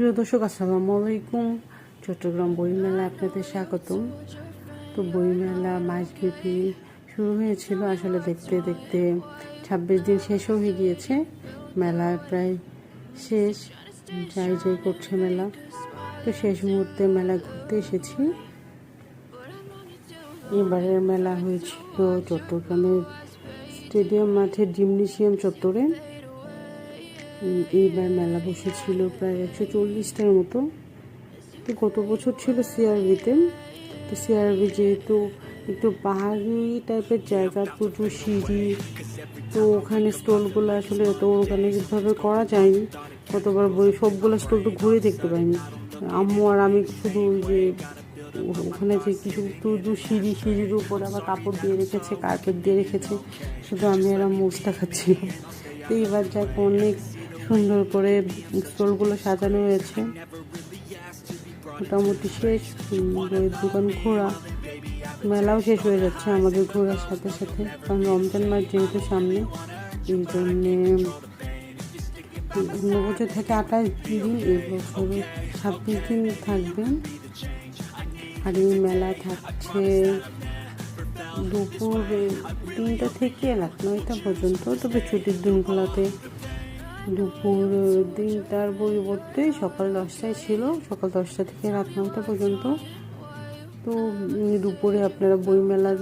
প্রিয় দর্শক, আসসালামু আলাইকুম। চট্টগ্রাম বইমেলা আপনাদের স্বাগতম। তো বইমেলা মাসব্যাপী শুরু হয়েছিল। আসলে দেখতে দেখতে ছাব্বিশ দিন শেষও হয়ে গিয়েছে। মেলা প্রায় শেষ। যাই যাই করছে মেলা। তো শেষ মুহূর্তে মেলা ঘুরতে এসেছি। এবারের মেলা হয়েছিল চট্টগ্রামের স্টেডিয়াম মাঠে জিমনেশিয়াম চত্বরে। এইবার মেলা বসেছিল প্রায় একশো চল্লিশটার মতো। তো গত বছর ছিল সিআরবিতে তো সিআরবি যেহেতু একটু পাহাড়ি টাইপের জায়গা প্রচুর সিঁড়ি, তো ওখানে স্টলগুলো আসলে এত অর্গানিকভাবে করা যায়নি। কতবার বই সবগুলো স্টল তো ঘুরে দেখতে পাইনি। আম্মু আর আমি শুধু যে ওখানে যে কিছু দু সিঁড়ি, সিঁড়ির উপর আবার কাপড় দিয়ে রেখেছে কার্পেট দিয়ে রেখেছে, শুধু আমি আর মোস্টা খাচ্ছিলাম। তো এইবার যাক, অনেক সুন্দর করে স্টলগুলো সাজানো হয়েছে। মোটামুটি শেষ দোকান ঘোরা। মেলাও শেষ হয়ে যাচ্ছে আমাদের ঘোরার সাথে সাথে, কারণ রমজান মাস যেহেতু সামনে, এই জন্যে বছর থেকে আঠাশ দিন এই বছরে ছাব্বিশ দিন থাকবেন। আর এই মেলা থাকছে দুপুর তিনটা থেকে রাত নয়টা পর্যন্ত, তবে ছুটির দিনগুলোতে দুপুর তিনটার পরিবর্তে সকাল দশটায় ছিল। সকাল দশটা থেকে রাত নটা পর্যন্ত। তো দুপুরে আপনারা বইমেলার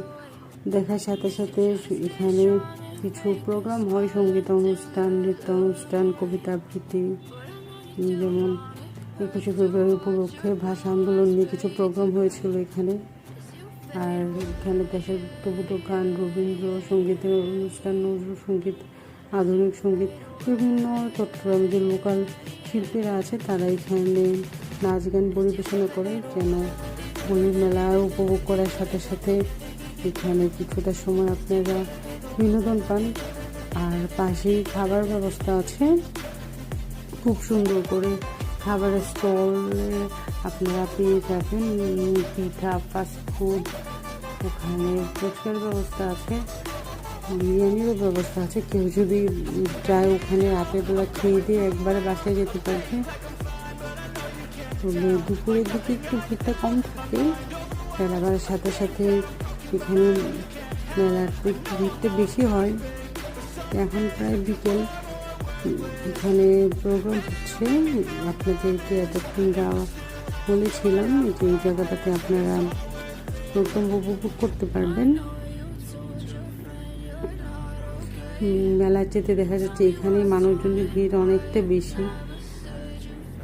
দেখার সাথে সাথে এখানে কিছু প্রোগ্রাম হয়। সংগীত অনুষ্ঠান, নৃত্য অনুষ্ঠান, কবিতা আবৃত্তি যেমন একুশে ফেব্রুয়ারি উপলক্ষে ভাষা আন্দোলন নিয়ে কিছু প্রোগ্রাম হয়েছিল এখানে। আর এখানে দেশাত্মবোধ গান, রবীন্দ্র সঙ্গীতের অনুষ্ঠান, নজরুল সংগীত আধুনিক সংগীত বিভিন্ন চট্টগ্রাম যে লোকাল শিল্পীরা আছে তারা এখানে নাচ গান পরিবেশনা করে যেন বইয়ের মেলা উপভোগ করার সাথে সাথে এখানে কিছুটা সময় আপনারা বিনোদন পান। আর পাশেই খাবার ব্যবস্থা আছে। খুব সুন্দর করে খাবারের স্টল আপনারা পেয়ে উম, পিঠা ফাস্টফুড ওখানে ফুচকার ব্যবস্থা আছে। বিরিয়ানিরও ব্যবস্থা আছে। কেউ যদি চায় ওখানে রাতের বেলা খেয়ে দিয়ে একবারে বাসায় যেতে পারবে। তবে দুপুরের দিকে একটু ভিড়টা কম থাকে। বেলাবার সাথে সাথে এখানে একটু ভিড়টা বেশি হয়। এখন প্রায় বিকেল। এখানে প্রোগ্রাম হচ্ছে। আপনাদেরকে এতক্ষণ যাওয়া বলেছিলাম যে এই জায়গাটাতে আপনারা প্রোগ্রাম উপভোগ করতে পারবেন। মেলার যেতে দেখা যাচ্ছে এখানে মানুষজনের ভিড় অনেকটা বেশি।